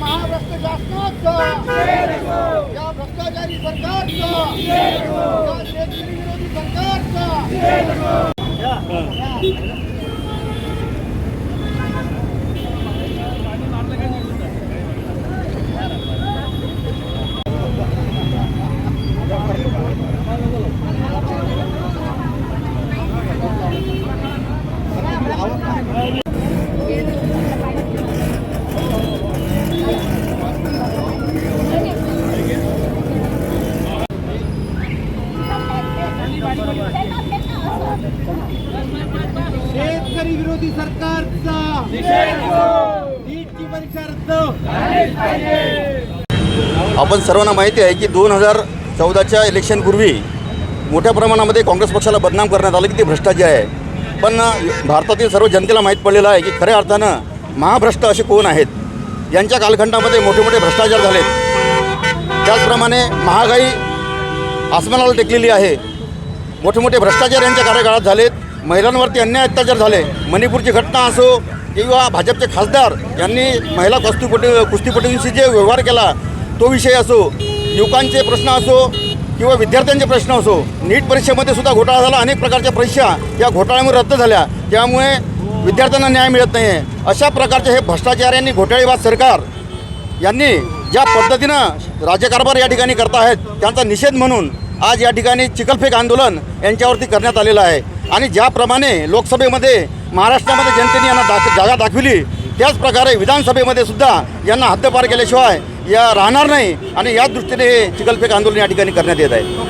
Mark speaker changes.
Speaker 1: महाराष्ट्र शासनाचा या भ्रष्टाचारी सरकारचा या शेतकरी विरोधी सरकारचा. शेतकरी विरोधी सरकारचा नीटची परीक्षा रद्द.
Speaker 2: आपण सर्वांना माहिती आहे की दोन हजार चौदाच्या इलेक्शनपूर्वी मोठ्या प्रमाणामध्ये काँग्रेस पक्षाला बदनाम करण्यात आलं की ते भ्रष्टाचार आहे. पण भारतातील सर्व जनतेला माहीत पडलेलं आहे की खऱ्या अर्थानं महाभ्रष्ट असे कोण आहेत? यांच्या कालखंडामध्ये मोठे मोठे भ्रष्टाचार झालेत. त्याचप्रमाणे महागाई आसमानाला टेकलेली आहे. मोठे मोठे भ्रष्टाचार यांच्या कार्यकाळात झालेत. महिलांवरती अन्याय अत्याचार झाले. मणिपूरची घटना असो किंवा भाजपचे खासदार यांनी महिला कुस्तीपटू कुस्तीपटूंशी जे व्यवहार केला तो विषय असो युवकांचे प्रश्न असो किंवा विद्यार्थ्यांचे प्रश्न असो नीट परीक्षेमध्ये सुद्धा घोटाळा झाला. अनेक प्रकारच्या परीक्षा या घोटाळ्यामुळे रद्द झाल्या. त्यामुळे विद्यार्थ्यांना न्याय मिळत नाही आहे अशा प्रकारचे हे भ्रष्टाचाऱ्यांनी घोटाळेबाज सरकार यांनी ज्या पद्धतीनं राज्यकारभार या ठिकाणी करत आहेत त्यांचा निषेध म्हणून आज या ठिकाणी चिखलफेक आंदोलन यांच्यावरती करण्यात आलेलं आहे. आणि ज्याप्रमाणे लोकसभेमध्ये महाराष्ट्रामध्ये जनतेने यांना दाख जागा दाखविली त्याचप्रकारे विधानसभेमध्ये सुद्धा यांना हद्दपार केल्याशिवाय या राहणार नाही. आणि या दृष्टीने हे चिखलफेक आंदोलन या ठिकाणी करण्यात येत आहे.